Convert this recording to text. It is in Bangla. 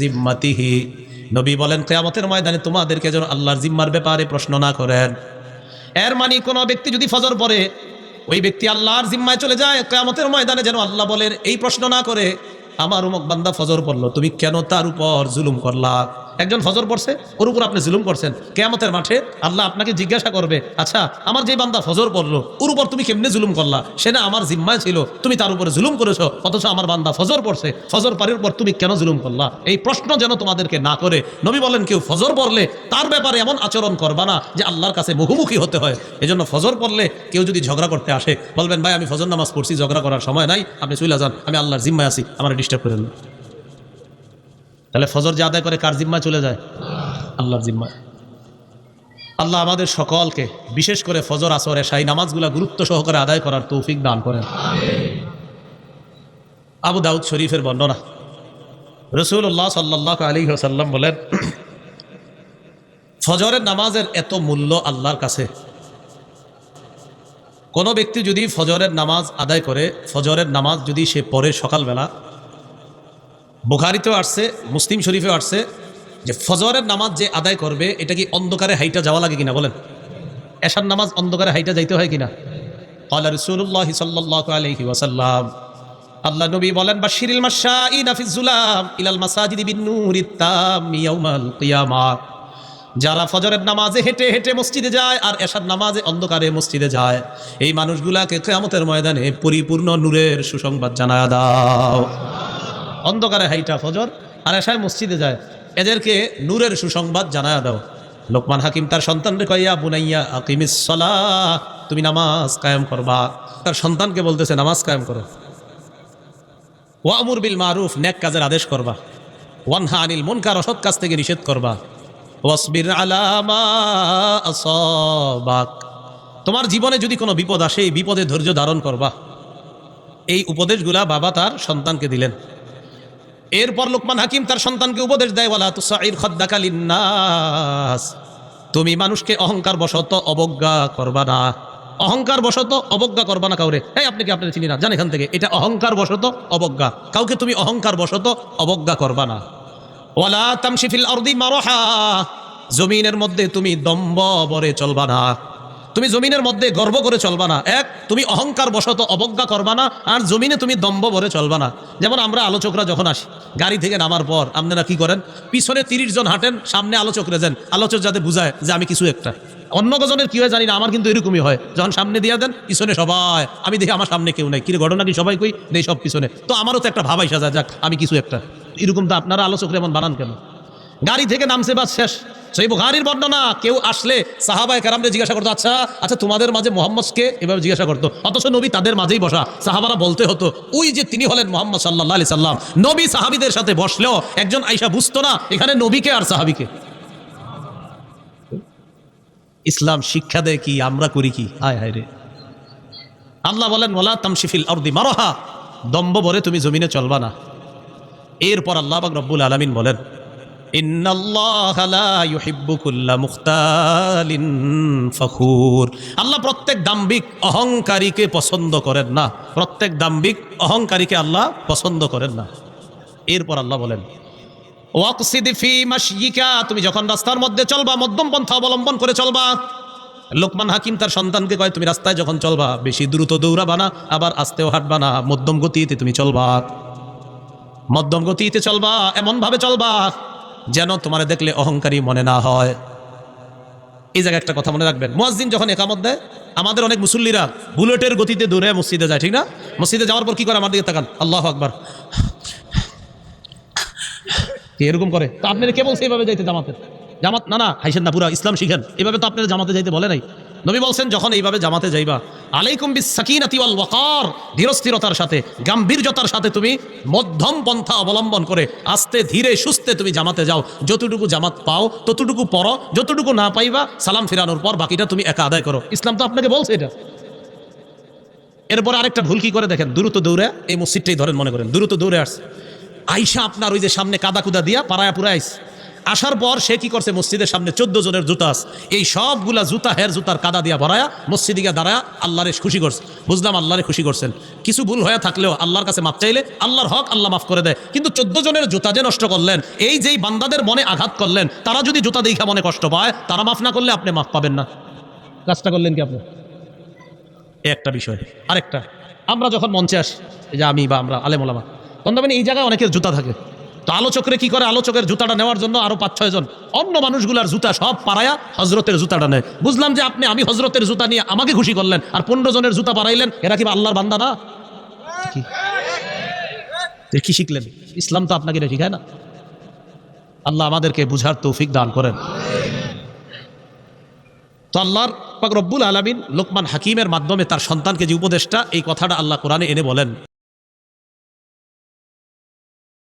জিম্মাতিহি। নবী বলেন, কেয়ামতের ময়দানে তোমাদেরকে যেন আল্লাহর জিম্মার ব্যাপারে প্রশ্ন না করেন। এর মানে কোনো ব্যক্তি যদি ফজর পরে ওই ব্যক্তি আল্লাহর জিম্মায় চলে যায়, কেয়ামতের ময়দানে যেন আল্লাহ বলেন, এই প্রশ্ন না করে, আমার উমক বান্দা ফজর পড়ল, তুমি কেন তার উপর জুলুম করলা? একজন ফজর পড়ছে, ওর উপর আপনি জুলুম করছেন। কেয়ামতের মাঠে আল্লাহ আপনাকে জিজ্ঞাসা করবে আচ্ছা আমার যে বান্দা ফজর পড়ল, ওর উপর তুমি কেমনে জুলুম করলা? সে না আমার জিম্মায় ছিল, তুমি তার উপরে জুলুম করেছ, অথচ আমার বান্দা ফজর পড়ছে। ফজর পারের পর তুমি কেন জুলুম করলা? এই প্রশ্ন যেন তোমাদেরকে না করে, নবী বলেন, কেউ ফজর পড়লে তার ব্যাপারে এমন আচরণ করবা না, যে আল্লাহর কাছে মুখোমুখি হতে হয়। এজন্য ফজর পড়লে কেউ যদি ঝগড়া করতে আসে, বলবেন, ভাই, আমি ফজর নামাজ পড়ছি, ঝগড়া করার সময় নাই, আপনি চলে যান, আমি আল্লাহর জিম্মায় আছি, আমার ডিস্টার্ব করেন না। তাহলে ফজর যে আদায় করে কার জিম্মায় চলে যায়? আল্লাহর জিম্মায়। আল্লাহ আমাদের সকলকে বিশেষ করে ফজর আসরে শাহী নামাজগুলা গুরুত্ব সহকারে আদায় করার তৌফিক দান করেন। আবু দাউদ শরীফের বর্ণনা। রসুল্লাহ সাল্লাহ আলী সাল্লাম বলেন ফজরের নামাজের এত মূল্য আল্লাহর কাছে। কোনো ব্যক্তি যদি ফজরের নামাজ আদায় করে ফজরের নামাজ যদি সে পড়ে সকালবেলা বুখারিতেও আসছে, মুসলিম শরীফেও আসছে যে ফজরের নামাজ যে আদায় করবে, এটা কি অন্ধকারে হাইটা যাওয়া লাগে কিনা বলেন? এশার নামাজ অন্ধকারে হাইটা যাইতে হয় কিনা? আল্লাহ রসুল্লাহ সাল্লাহ আলহি ওয়াসাল্লাম, আল্লাহ নবী বলেন বা শিরিল মাসাই নাফিজুলাম ইলাল মাসাজিদি কিয়ামা। যারা ফজরের নামাজে হেঁটে হেঁটে মসজিদে যায় আর এশার নামাজে অন্ধকারে মসজিদে যায়, এই মানুষগুলাকে কেয়ামতের ময়দানে পরিপূর্ণ নূরের সুসংবাদ জানায় দাও। অন্ধকারে হাইটা ফজর, আর এসায় মসজিদে যায়। এদেরকে নূরের সুসংবাদ জানায় দাও। লোকমান হাকিম তার সন্তানরে কইয়া বুনাইয়া আকিমিসলা তুমি নামাজ কায়েম করবা। তার সন্তানকে বলতেছে, নামাজ কায়েম করো। ওয়ামুর বিল মারুফ নেক কাজের আদেশ করবা। ওয়ানহা আনিল মুনকার, অসৎ কাজ থেকে নিষেধ করবা। ওয়াসবির আলামা তোমার জীবনে যদি কোনো বিপদ আসে, এই বিপদে ধৈর্য ধারণ করবা। এই উপদেশগুলা বাবা তার সন্তানকে দিলেন। এরপর লোকমান হাকিম তার সন্তানকে উপদেশ দেয়, ওয়ালা তুসাইর খদ্দাকালিন্নাস তুমি মানুষকে অহংকার বশত অবজ্ঞা করবা না। অহংকার বশত অবজ্ঞা করবা না কাউরে। এই, আপনি কি আপনার চিনি না? জান এখান থেকে। এটা অহংকার বশত অবজ্ঞা। কাউকে তুমি অহংকার বশত অবজ্ঞা করবা না। ওয়ালা তামশিফিল অর্দি মারহা। জমিনের মধ্যে তুমি দম্ব বরে চলবা না। তুমি জমিনের মধ্যে গর্ব করে চলবা না। এক, তুমি অহংকার বশত অবজ্ঞা করবা না, আর জমিনে তুমি দম্ব ভরে চলবা না। যেমন আমরা আলোচকরা যখন আসি, গাড়ি থেকে নামার পর আপনারা কি করেন? পিছনে তিরিশ জন হাঁটেন, সামনে আলোচক রেজেন আলোচক যাতে বুঝায় যে আমি কিছু একটা। অন্য কজনের কি হয় জানি না, আমার কিন্তু এরকমই হয়। যখন সামনে দিয়ে দেন, পিছনে সবাই, আমি দেখি আমার সামনে কেউ নাই। কিরে ঘটনা কি? সবাই কই? নেই, সব পিছনে। তো আমারও তো একটা ভাবাই সাজা যাক, আমি কিছু একটা। এরকম তো আপনারা আলোচকরা এমন বানান কেন? গাড়ি থেকে নামছে বাস শেষ। সেই বুখারির বর্ণনা, কেউ আসলে সাহাবায় কারামরে জিজ্ঞাসা করতো আচ্ছা আচ্ছা তোমাদের মাঝে মোহাম্মদকে এভাবে জিজ্ঞাসা করতো? অথচ নবী তাদের মাঝেই বসা। সাহাবারা বলতে হতো, ওই যে তিনি হলেন মোহাম্মদ সাল্লাহ আলি সাল্লাম। নবী সাহাবিদের সাথে বসলেও একজন আইসা বুঝতো না, এখানে নবীকে আর সাহাবিকে। ইসলাম শিক্ষা দেয় কি, আমরা করি কি? হায় হায় রে। আল্লাহ বলেন মোলা তামশিফিল অর্দি মারহা। দম্ব ভরে তুমি জমিনে চলবা না। এরপর আল্লাহ রব্বুল আলমিন বলেন আল্লাহ প্রত্যেক দাম্বিক অহংকারীকে পছন্দ করেন না। প্রত্যেক দাম্বিক অহংকারীকে আল্লাহ পছন্দ করেন না। এরপর আল্লাহ বলেন তুমি যখন রাস্তার মধ্যে চলবা, মধ্যম পন্থা অবলম্বন করে চলবা, লোকমান হাকিম তার সন্তানকে কয়, তুমি রাস্তায় যখন চলবা, বেশি দ্রুত দৌড়াবা না, আবার আস্তেও হাঁটবা না, মধ্যম গতিতে তুমি চলবা। মধ্যম গতিতে চলবা, এমনভাবে চলবা যেন তোমার দেখলে অহংকারী মনে না হয়। এই জায়গায় একটা কথা মনে রাখবেন। মোয়াজিন যখন একামত দেয়, আমাদের অনেক মুসল্লিরা বুলেটের গতিতে দূরে মসজিদে যায়, ঠিক না? মসজিদে যাওয়ার পর কি করে আমার দিকে তাকান? আল্লাহ আকবার। এরকম করে? তো আপনারা কেবল সেইভাবে যাইতে জামাতে? জামাত? না না, হাইসেন না, পুরা ইসলাম শিখেন। এভাবে তো আপনারা জামাতে যাইতে বলে নাই। নবী বলছেন, যখন এইভাবে জামাতে যাইবা, আলাইকুম বিস ওয়াকার ধীরস্থিরতার সাথে, গাম্ভীর্যতার সাথে তুমি মধ্যম পন্থা অবলম্বন করে, আস্তে ধীরে সুস্থে তুমি জামাতে যাও। যতটুকু জামাত পাও, ততটুকু পড়ো, যতটুকু না পাইবা, সালাম ফিরানোর পর বাকিটা তুমি একা আদায় করো। ইসলাম তো আপনাকে বলছে এটা। এরপর আরেকটা ভুল কি করে দেখেন? দ্রুত দৌড়ে, এই মসজিদটাই ধরেন মনে করেন, দ্রুত দৌড়ে আসছে। আইসা আপনার ওই যে সামনে কাদা কুদা দিয়া পাড়ায়া পুরা আইস। আসার পর সে কি করছে? মসজিদের সামনে চোদ্দ জনের জুতা আছে। এই সবগুলা জুতা, হের জুতার কাদা দিয়া ভরায়া মসজিদে দাঁড়ায়া আল্লাহরে খুশি করছে। বুঝলাম আল্লাহরে খুশি করছেন। কিছু ভুল হয়ে থাকলেও আল্লাহর কাছে মাপ চাইলে আল্লাহর হক আল্লাহ মাফ করে দেয়। কিন্তু চোদ্দ জনের জুতা যে নষ্ট করলেন, এই যেই বান্দাদের মনে আঘাত করলেন, তারা যদি জুতা দেখা মনে কষ্ট পায়, তারা মাফ না করলে আপনি মাফ পাবেন না। কাজটা করলেন কি আপনি? একটা বিষয়, আরেকটা। আমরা যখন মঞ্চে আসি যে আমি বা আমরা, আলেমোলামা, তখন এই জায়গায় অনেকের জুতা থাকে। তো আলোচকরে কি করে? আলোচকের জুতাটা নেওয়ার জন্য আরও পাঁচ ছয় জন অন্য মানুষগুলার জুতা সব পাড়ায়া হজরতের জুতাটা নেয়। বুঝলাম যে আপনি আমি হজরতের জুতা নিয়ে আমাকে খুশি করলেন আর পনেরো জনের জুতা পাড়াইলেন এরা কি আল্লাহর বান্দা না? কি? কি শিখলেন? ইসলাম তো আপনাকে এটা শিখায় না। আল্লাহ আমাদেরকে বুঝার তৌফিক দান করেন। তো আল্লাহর পাক রব্বুল আলমিন লোকমান হাকিমের মাধ্যমে তার সন্তানকে যে উপদেশটা এই কথাটা আল্লাহ কোরআনে এনে বলেন।